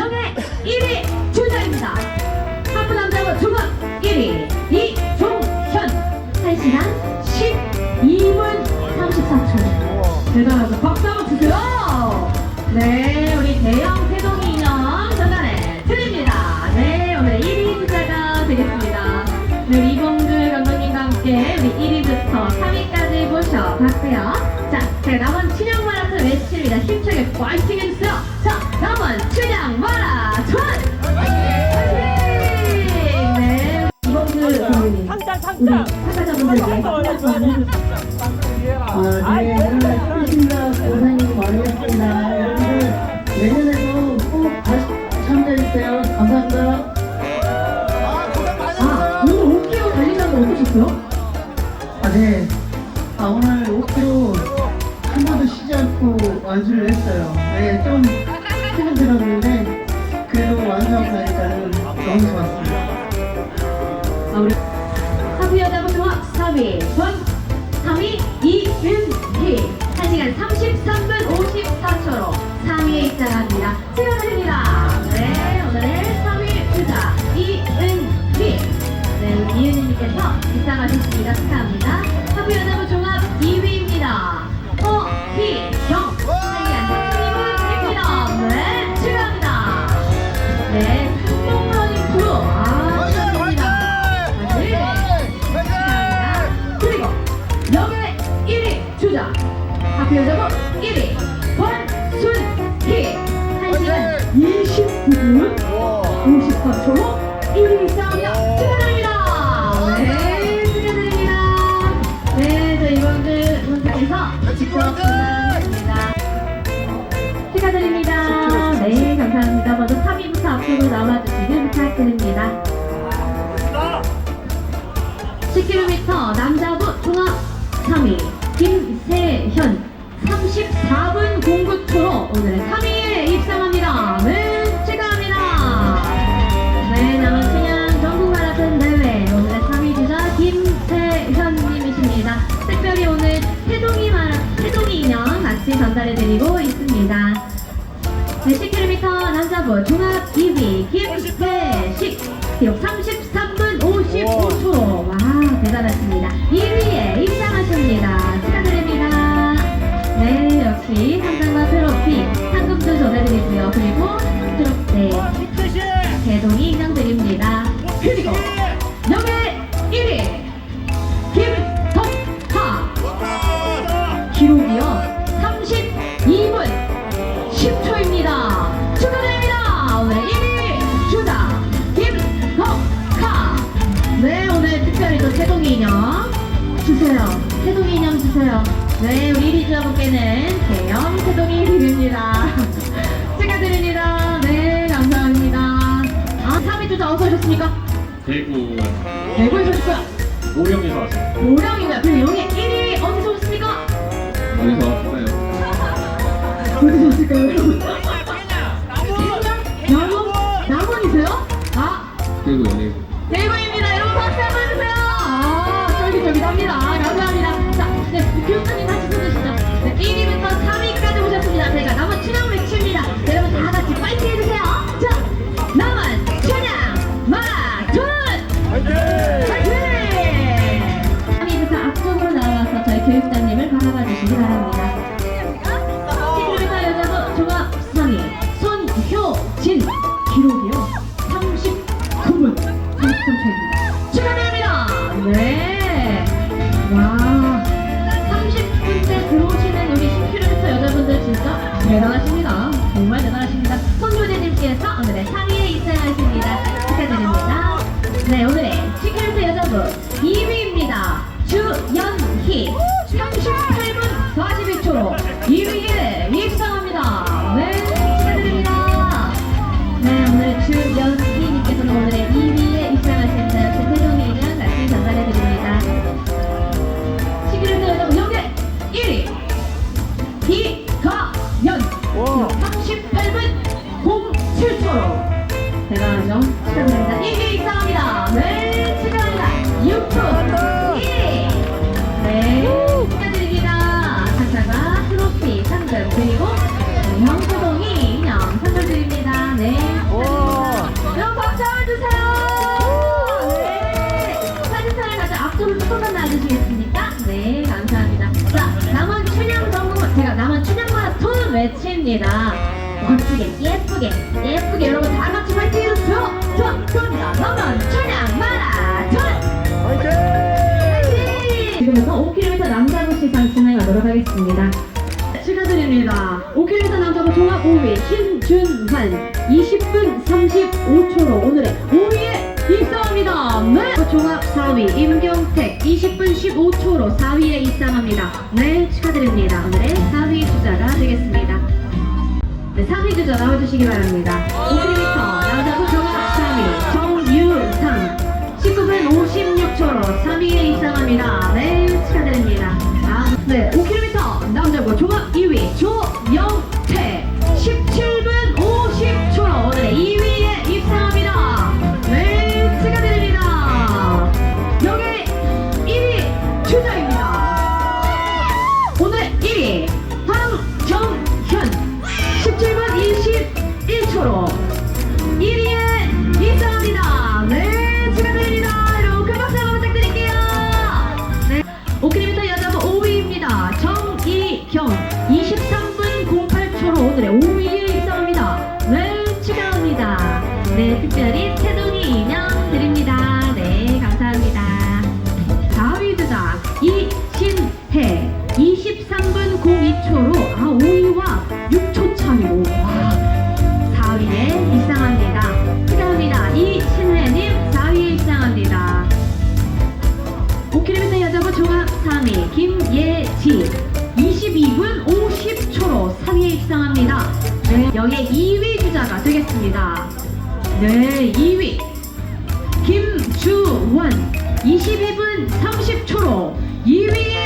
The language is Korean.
영예 1위 주자입니다. 하프 남자부 중학 1위 이종현 1시간 12분 34초 대단하죠. 박수 한번 주세요. 네, 우리 대형 태동이 인형 전달해 드립니다. 네, 오늘 1위 주자가 되겠습니다. 네, 우리 이봉주 감독님과 함께 우리 1위부터 3위까지 모셔봤고요. 자, 제가 남은 춘향 마라톤 외칩니다. 힘차게 파이팅 해주세요. 우리 참가자분들께 한말씀 해주세요. 아, 네, 크신다 고생이 많으셨습니다. 여러분들 내년에도 꼭 다시 참여해주세요. 감사합니다. 아, 오늘 5km 달리는 거 어떠셨어요? 아, 네. 아, 오늘 5km 한 번도 쉬지 않고 완주를 했어요. 네, 좀 힘은 들었는데 그래도 완주하고 나니까는 너무 좋았습니다. 아, 우리 3위 권 3위 이윤희 1시간 33분 54초로 3위에 입장합니다. 축하드 54초로 1위 싸움이다 축하드립니다. 네 축하드립니다. 네 저희 이번 주 분께서 직접 감사합니다. 축하드립니다. 네 감사합니다. 먼저 3위부터 앞으로 나와주시길 부탁드립니다. 10km 남자부 종합 3위 김세현. 34분 09초로 오늘의 3위에 입상합니다. 네, 남자부 종합 2위 김태식. 기록 33 인형 주세요. 태동이 인형 주세요. 네 우리 1위 주자분께는 대형 태동이 드립니다. 축하드립니다. 네 감사합니다. 아 3위 주자 어디서 오셨습니까? 대구 대구에서 오셨고요. 오령에서 왔어요. 그리고 영예 1위 어디서 오셨습니까? 어디서 왔어요? 어디서 오실까요 여러분? 네. 와, 30분대 들어오시는 우리 10km 여자분들 진짜 대단하십니다 받으시겠습니까? 네, 감사합니다. 자, 남원 춘향 성공, 제가 남원 춘향과 손 외칩니다. 멋지게, 예쁘게, 예쁘게 여러분 다 같이 화이팅 해주세요. 손, 손, 남원 춘향 마라톤! 화이팅! 화이팅! 지금부터 5km 남자부 시상 진행하도록 하겠습니다. 축하드립니다. 5km 남자부 종합 5위 신준환 20분 35초로 오늘의 5위에 입성! 합니다. 네. 종합 4위 임경택 20분 15초로 4위에 입상합니다. 네, 축하드립니다. 오늘의 4위 주자가 되겠습니다. 네, 3위 주자 나와주시기 바랍니다. 5km 남자부 종합 3위 정유상 19분 56초로 3위에 입상합니다. 네, 23분 02초로 아 5위와 6초 차이로 와 4위에 입상합니다. 축하합니다. 이신혜님 4위에 입상합니다. 5km 여자부 종합 3위 김예지 22분 50초로 3위에 입상합니다. 네, 여기에 2위 주자가 되겠습니다. 네, 2위 김주원 22분 30초로 2위에